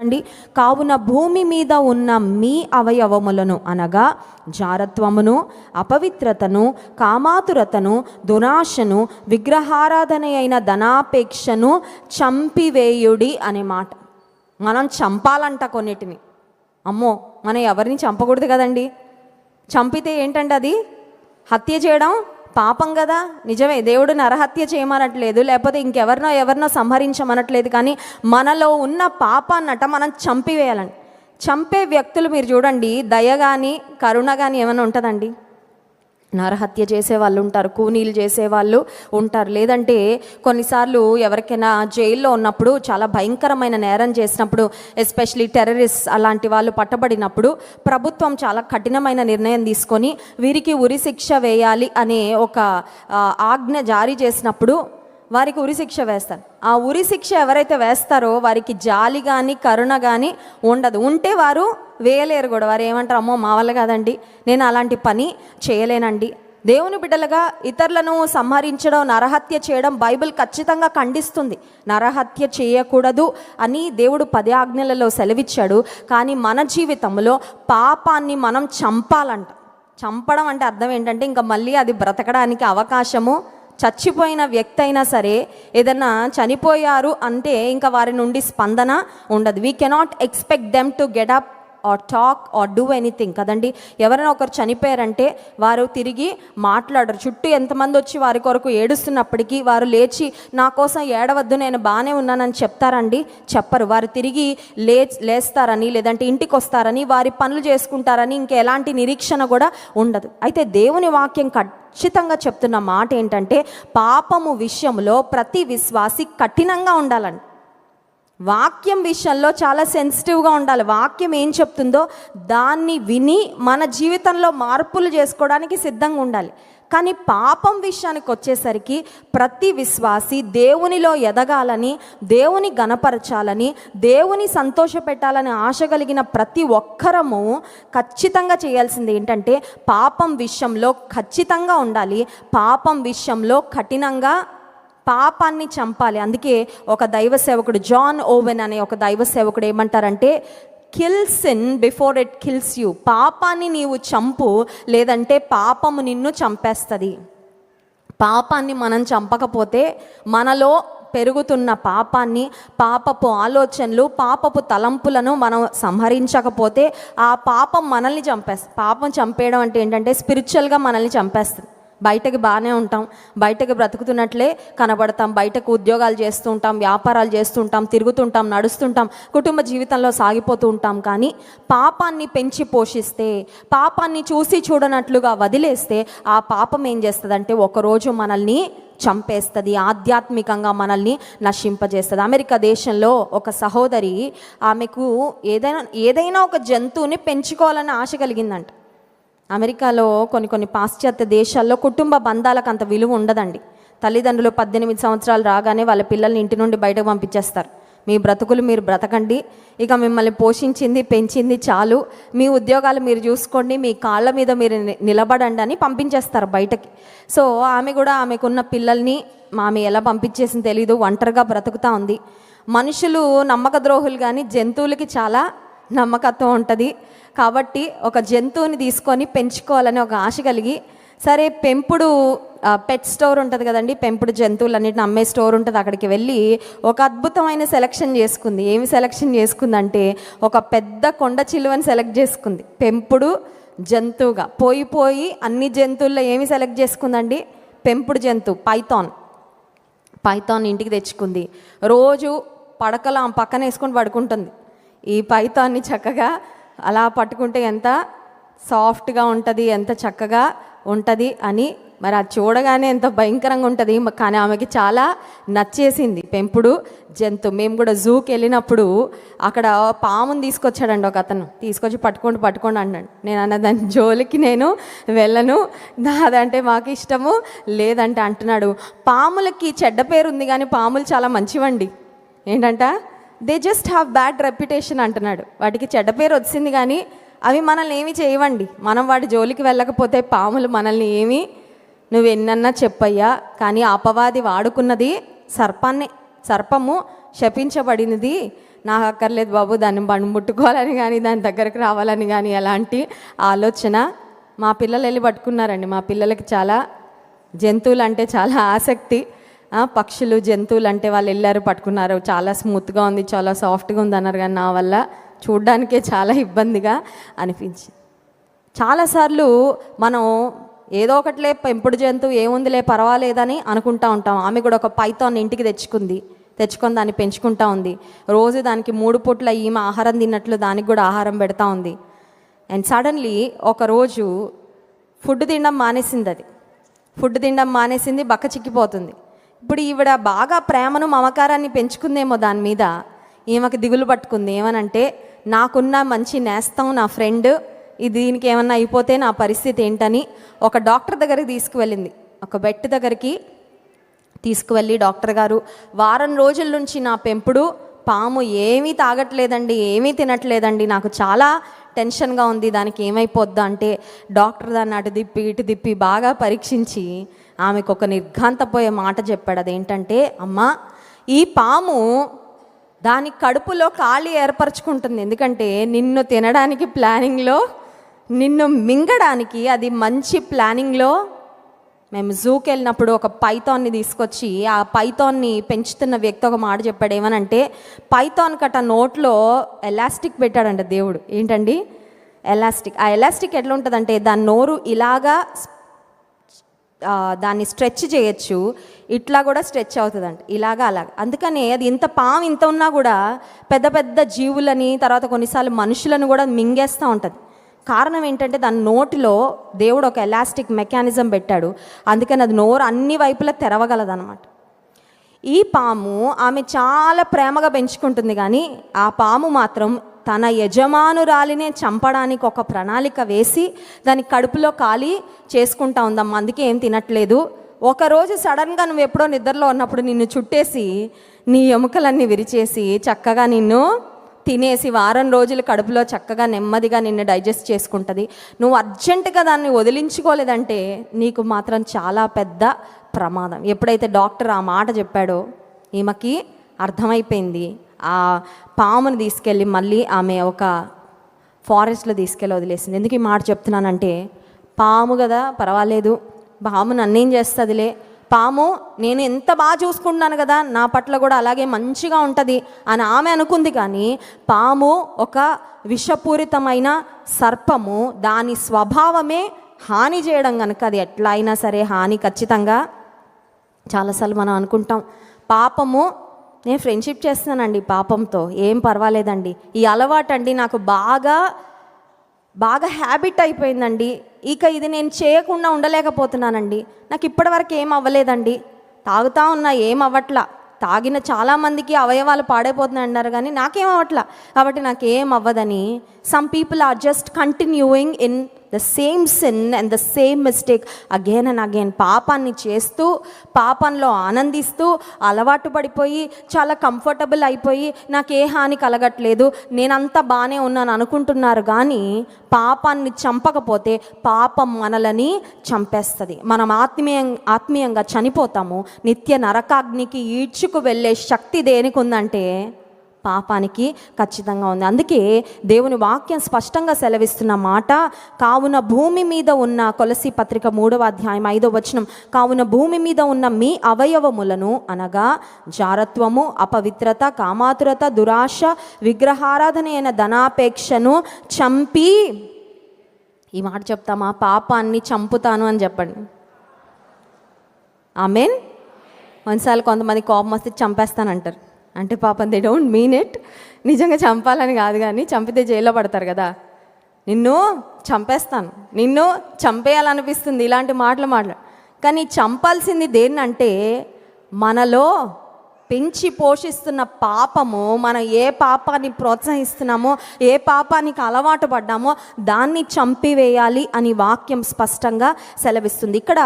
అండి కావున భూమి మీద ఉన్న మీ అవయవములను అనగా జారత్వమును అపవిత్రతను కామాతురతను దురాశను విగ్రహారాధన అయిన ధనాపేక్షను చంపివేయుడి అనే మాట. మనం చంపాలంట కొన్నిటిని. అమ్మో మనం ఎవరిని చంపకూడదు కదండి? చంపితే ఏంటంటే అది హత్య చేయడం? పాపం కదా? నిజమే దేవుడు నరహత్య చేయమనట్లేదు లేకపోతే ఇంకెవరినో ఎవరినో సంహరించమనట్లేదు కానీ మనలో ఉన్న పాపాన్నట మనం చంపివేయాలండి. చంపే వ్యక్తులు మీరు చూడండి దయ కానీ కరుణ కానీ ఏమైనా ఉంటుందండి? నరహత్య చేసే వాళ్ళు ఉంటారు కూనీలు చేసే వాళ్ళు ఉంటారు. లేదంటే కొన్నిసార్లు ఎవరికైనా జైల్లో ఉన్నప్పుడు చాలా భయంకరమైన నేరం చేసినప్పుడు ఎస్పెషలీ టెర్రరిస్ట్ అలాంటి వాళ్ళు పట్టబడినప్పుడు ప్రభుత్వం చాలా కఠినమైన నిర్ణయం తీసుకొని వీరికి ఉరి శిక్ష వేయాలి అనే ఒక ఆజ్ఞ జారీ చేసినప్పుడు వారికి ఉరి శిక్ష వేస్తారు. ఆ ఉరి శిక్ష ఎవరైతే వేస్తారో వారికి జాలి కానీ కరుణ కానీ ఉండదు. ఉంటే వారు వేయలేరు కూడా వారు ఏమంటారు అమ్మో మా వల్ల కాదండి నేను అలాంటి పని చేయలేనండి. దేవుని బిడ్డలుగా ఇతరులను సంహరించడం నరహత్య చేయడం బైబిల్ ఖచ్చితంగా ఖండిస్తుంది. నరహత్య చేయకూడదు అని దేవుడు పది ఆజ్ఞలలో సెలవిచ్చాడు. కానీ మన జీవితంలో పాపాన్ని మనం చంపాలంట. చంపడం అంటే అర్థం ఏంటంటే ఇంకా మళ్ళీ అది బ్రతకడానికి అవకాశము చచ్చిపోయిన వ్యక్తి అయినా సరే ఏదన్నా చనిపోయారు అంటే ఇంకా వారి నుండి స్పందన ఉండదు. We cannot expect them to get up or talk or do anything కదండి? ఎవరైనా ఒకరు చనిపోయారంటే వారు తిరిగి మాట్లాడరు. చుట్టూ ఎంతమంది వచ్చి వారి కొరకు ఏడుస్తున్నప్పటికీ వారు లేచి నా కోసం ఏడవద్దు నేను బాగానే ఉన్నానని చెప్తారండి. చెప్పరు. వారు తిరిగి లే లేస్తారని లేదంటే ఇంటికి వస్తారని వారి పనులు చేసుకుంటారని ఇంకా ఎలాంటి నిరీక్షణ కూడా ఉండదు. అయితే దేవుని వాక్యం ఖచ్చితంగా చెప్తున్న మాట ఏంటంటే పాపము విషయంలో ప్రతి విశ్వాసి కఠినంగా ఉండాలండి. వాక్యం విషయంలో చాలా సెన్సిటివ్గా ఉండాలి. వాక్యం ఏం చెప్తుందో దాన్ని విని మన జీవితంలో మార్పులు చేసుకోవడానికి సిద్ధంగా ఉండాలి. కానీ పాపం విషయానికి వచ్చేసరికి ప్రతి విశ్వాసి దేవునిలో ఎదగాలని దేవుని గణపరచాలని దేవుని సంతోషపెట్టాలని ఆశ కలిగిన ప్రతి ఒక్కరము ఖచ్చితంగా చేయాల్సింది ఏంటంటే పాపం విషయంలో ఖచ్చితంగా ఉండాలి. పాపం విషయంలో కఠినంగా పాపాన్ని చంపాలి. అందుకే ఒక దైవ సేవకుడు జాన్ ఓవెన్ అనే ఒక దైవ సేవకుడు ఏమంటారంటే kills in before it kills you పాపాన్ని నీవు చంపు లేదంటే పాపము నిన్ను చంపేస్తుంది. పాపాన్ని మనం చంపకపోతే మనలో పెరుగుతున్న పాపాన్ని పాపపు ఆలోచనలు పాపపు తలంపులను మనం సంహరించకపోతే ఆ పాపం మనల్ని చంపేస్తుంది పాపం చంపేయడం అంటే ఏంటంటే స్పిరిచువల్గా మనల్ని చంపేస్తుంది. బయటకి బాగానే ఉంటాం. బయటకి బ్రతుకుతున్నట్లే కనబడతాం. బయటకు ఉద్యోగాలు చేస్తుంటాం వ్యాపారాలు చేస్తుంటాం తిరుగుతుంటాం నడుస్తుంటాం కుటుంబ జీవితంలో సాగిపోతూ ఉంటాం. కానీ పాపాన్ని పెంచి పోషిస్తే పాపాన్ని చూసి చూడనట్లుగా వదిలేస్తే ఆ పాపం ఏం చేస్తుందంటే ఒకరోజు మనల్ని చంపేస్తుంది. ఆధ్యాత్మికంగా మనల్ని నశింపజేస్తుంది. అమెరికా దేశంలో ఒక సహోదరి ఆమెకు ఏదైనా ఏదైనా ఒక జంతువుని పెంచుకోవాలని ఆశ కలిగిందంట. అమెరికాలో కొన్ని కొన్ని పాశ్చాత్య దేశాల్లో కుటుంబ బంధాలకు అంత విలువ ఉండదండి. తల్లిదండ్రులు పద్దెనిమిది సంవత్సరాలు రాగానే వాళ్ళ పిల్లల్ని ఇంటి నుండి బయటకు పంపించేస్తారు. మీ బ్రతుకులు మీరు బ్రతకండి. ఇక మిమ్మల్ని పోషించింది పెంచింది చాలు. మీ ఉద్యోగాలు మీరు చూసుకోండి. మీ కాళ్ళ మీద మీరు నిలబడండి అని పంపించేస్తారు బయటకి. సో ఆమె కూడా ఆమెకున్న పిల్లల్ని ఆమె ఎలా పంపించేసింది తెలీదు. ఒంటరిగా బ్రతుకుతా ఉంది. మనుషులు నమ్మక ద్రోహులు కానీ జంతువులకి చాలా నమ్మకత్వం ఉంటుంది. కాబట్టి ఒక జంతువుని తీసుకొని పెంచుకోవాలని ఒక ఆశ కలిగి సరే పెంపుడు పెట్ స్టోర్ ఉంటుంది కదండి పెంపుడు జంతువులన్నిటిని అమ్మే స్టోర్ ఉంటుంది. అక్కడికి వెళ్ళి ఒక అద్భుతమైన సెలక్షన్ చేసుకుంది. ఏమి సెలక్షన్ చేసుకుందంటే ఒక పెద్ద కొండ చిలువని సెలెక్ట్ చేసుకుంది. పెంపుడు జంతువుగా. పోయి పోయి అన్ని జంతువుల్లో ఏమి సెలెక్ట్ చేసుకుందండి? పెంపుడు జంతువు పైథాన్ పైథాన్ ఇంటికి తెచ్చుకుంది. రోజు పడకలు ఆమె పక్కన వేసుకొని పడుకుంటుంది. ఈ పైతాన్ని చక్కగా అలా పట్టుకుంటే ఎంత సాఫ్ట్గా ఉంటుంది ఎంత చక్కగా ఉంటుంది అని మరి అది చూడగానే ఎంత భయంకరంగా ఉంటుంది. కానీ ఆమెకి చాలా నచ్చేసింది. పెంపుడు జంతువు మేము కూడా జూకి వెళ్ళినప్పుడు అక్కడ పాముని తీసుకొచ్చాడండి ఒక అతను. తీసుకొచ్చి పట్టుకోండి పట్టుకోండి అన్నాడు. నేను అన్న దాని జోలికి నేను వెళ్ళను. నాదంటే మాకు ఇష్టము లేదంటే అంటున్నాడు. పాములకి చెడ్డ పేరు ఉంది కానీ పాములు చాలా మంచివండి. ఏంటంట? They just have bad reputation అంటున్నాడు. వాటికి చెడ్డ పేరు వచ్చింది కానీ అవి మనల్ని ఏమీ చేయవండి. మనం వాటి జోలికి వెళ్ళకపోతే పాములు మనల్ని ఏమీ నువ్వు ఎన్నన్నా చెప్పయ్యా కానీ అపవాది వాడుకున్నది సర్పాన్ని సర్పము శపించబడినది. నాకు అక్కర్లేదు బాబు దాన్ని బండి ముట్టుకోవాలని కానీ దాని దగ్గరకు రావాలని కానీ ఎలాంటి ఆలోచన. మా పిల్లలు వెళ్ళి పట్టుకున్నారండి. మా పిల్లలకి చాలా జంతువులు అంటే చాలా ఆసక్తి. పక్షులు జంతువులు అంటే వాళ్ళు వెళ్ళారు పట్టుకున్నారు. చాలా స్మూత్గా ఉంది చాలా సాఫ్ట్గా ఉంది అన్నారు కానీ నా వల్ల చూడ్డానికే చాలా ఇబ్బందిగా అనిపించింది. చాలాసార్లు మనం ఏదో ఒకటిలే పెంపుడు జంతువు ఏముందిలే పర్వాలేదని అనుకుంటా ఉంటాం. ఆమె కూడా ఒక పైతాన్ ఇంటికి తెచ్చుకుంది తెచ్చుకొని దాన్ని పెంచుకుంటా ఉంది. రోజు దానికి మూడు పూట్ల ఈమె ఆహారం తిన్నట్లు దానికి కూడా ఆహారం పెడతా ఉంది. అండ్ సడన్లీ ఒకరోజు ఫుడ్ తినడం మానేసింది అది. ఫుడ్ తినడం మానేసింది బక్క చిక్కిపోతుంది. ఇప్పుడు ఈవిడ బాగా ప్రేమను మమకారాన్ని పెంచుకుందేమో దాని మీద. ఈమెకు దిగులు పట్టుకుంది. ఏమనంటే నాకున్న మంచి నేస్తం నా ఫ్రెండ్ ఇది దీనికి ఏమన్నా అయిపోతే నా పరిస్థితి ఏంటని ఒక డాక్టర్ దగ్గరికి తీసుకువెళ్ళింది. ఒక బెట్ దగ్గరికి తీసుకువెళ్ళి డాక్టర్ గారు వారం రోజుల నుంచి నా పెంపుడు పాము ఏమీ తాగట్లేదండి ఏమీ తినట్లేదండి నాకు చాలా టెన్షన్గా ఉంది దానికి ఏమైపోద్దా అంటే డాక్టర్ దాన్ని అటు తిప్పి ఇటు దిప్పి బాగా పరీక్షించి ఆమెకు ఒక నిర్ఘాంతపోయే మాట చెప్పాడు. అదేంటంటే అమ్మ ఈ పాము దాని కడుపులో ఖాళీ ఏర్పరచుకుంటుంది. ఎందుకంటే నిన్ను తినడానికి ప్లానింగ్లో నిన్ను మింగడానికి అది మంచి ప్లానింగ్లో మేము జూకి వెళ్ళినప్పుడు ఒక పైథాన్ని తీసుకొచ్చి ఆ పైథాన్ని పెంచుతున్న వ్యక్తి ఒక మాట చెప్పాడు. ఏమనంటే పైథాన్ కట్ట నోట్లో ఎలాస్టిక్ పెట్టాడంట దేవుడు. ఏంటండి? ఎలాస్టిక్. ఆ ఎలాస్టిక్ ఎట్లా ఉంటుందంటే దాని నోరు ఇలాగా దాన్ని స్ట్రెచ్ చేయొచ్చు. ఇట్లా కూడా స్ట్రెచ్ అవుతుందంట. ఇలాగా అలాగ. అందుకనే అది ఇంత పాము ఇంత ఉన్నా కూడా పెద్ద పెద్ద జీవులని తర్వాత కొన్నిసార్లు మనుషులను కూడా మింగేస్తూ ఉంటుంది. కారణం ఏంటంటే దాని నోటిలో దేవుడు ఒక ఎలాస్టిక్ మెకానిజం పెట్టాడు. అందుకని అది నోరు అన్ని వైపులా తెరవగలదన్నమాట. ఈ పాము ఆమె చాలా ప్రేమగా పెంచుకుంటుంది కానీ ఆ పాము మాత్రం తన యజమానురాలినే చంపడానికి ఒక ప్రణాళిక వేసి దాని కడుపులో ఖాళీ చేసుకుంటా ఉందమ్మా అందుకే ఏం తినట్లేదు. ఒకరోజు సడన్గా నువ్వు ఎప్పుడో నిద్రలో ఉన్నప్పుడు నిన్ను చుట్టేసి నీ ఎముకలన్నీ విరిచేసి చక్కగా నిన్ను తినేసి వారం రోజులు కడుపులో చక్కగా నెమ్మదిగా నిన్ను డైజెస్ట్ చేసుకుంటుంది. నువ్వు అర్జెంటుగా దాన్ని వదిలించుకోలేదంటే నీకు మాత్రం చాలా పెద్ద ప్రమాదం. ఎప్పుడైతే డాక్టర్ ఆ మాట చెప్పాడో ఈమెకి అర్థమైపోయింది. ఆ పాముని తీసుకెళ్ళి మళ్ళీ ఆమె ఒక ఫారెస్ట్లో తీసుకెళ్ళి వదిలేసింది. ఎందుకు ఈ మాట చెప్తున్నానంటే పాము కదా పర్వాలేదు. పాము నన్నేం చేస్తుందిలే? పాము నేను ఎంత బాగా చూసుకుంటున్నాను కదా నా పట్ల కూడా అలాగే మంచిగా ఉంటుంది అని ఆమె అనుకుంది. కానీ పాము ఒక విషపూరితమైన సర్పము దాని స్వభావమే హాని చేయడం కనుక అది ఎట్లా అయినా సరే హాని ఖచ్చితంగా. చాలాసార్లు మనం అనుకుంటాం పాపము నేను ఫ్రెండ్షిప్ చేస్తున్నానండి పాపంతో. ఏం పర్వాలేదండి. ఈ అలవాటు అండి నాకు బాగా బాగా హ్యాబిట్ అయిపోయిందండి. ఇక ఇది నేను చేయకుండా ఉండలేకపోతున్నానండి. నాకు ఇప్పటివరకు ఏం అవ్వలేదండి. తాగుతా ఉన్నా ఏం అవ్వట్లా. తాగిన చాలామందికి అవయవాలు పాడైపోతున్నాయి అన్నారు కానీ నాకేం అవ్వట్లా. కాబట్టి నాకేం అవ్వదని some people are just continuing in the same sin and the same mistake again and again పాపాన్ని చేస్తూ పాపంలో ఆనందిస్తూ అలవాటు పడిపోయి చాలా కంఫర్టబుల్ అయిపోయి నాకు ఏ హాని కలగట్లేదు నేనంతా బాగానే ఉన్నాను అనుకుంటున్నారు కానీ పాపాన్ని చంపకపోతే పాపం మనలని చంపేస్తుంది. మనం ఆత్మీయ ఆత్మీయంగా చనిపోతాము నిత్య నరకాగ్నికి ఈడ్చుకు వెళ్ళే శక్తి దేనికి ఉందంటే పాపానికి ఖచ్చితంగా ఉంది. అందుకే దేవుని వాక్యం స్పష్టంగా సెలవిస్తున్న మాట కావున భూమి మీద ఉన్న కొలసి పత్రిక మూడవ అధ్యాయం ఐదవ వచనం కావున భూమి మీద ఉన్న మీ అవయవములను అనగా జారత్వము అపవిత్రత కామాతురత దురాశ విగ్రహారాధన అయిన ధనాపేక్షను చంపి ఈ మాట చెప్తామా? పాపాన్ని చంపుతాను అని చెప్పండి. ఆమెన్? కొన్నిసార్లు కొంతమంది కోపం వస్తే చంపేస్తానంటారు. అంటే పాపం దే డోంట్ మీన్ ఇట్ నిజంగా చంపాలని కాదు కానీ చంపితే జైల్లో పడతారు కదా. నిన్ను చంపేస్తాను. నిన్ను చంపేయాలనిపిస్తుంది ఇలాంటి మాటలు మాట్లా. కానీ చంపాల్సింది దేన్నంటే మనలో పెంచి పోషిస్తున్న పాపము మనం ఏ పాపాన్ని ప్రోత్సహిస్తున్నామో ఏ పాపానికి అలవాటు పడ్డామో దాన్ని చంపివేయాలి అని వాక్యం స్పష్టంగా సెలవిస్తుంది. ఇక్కడ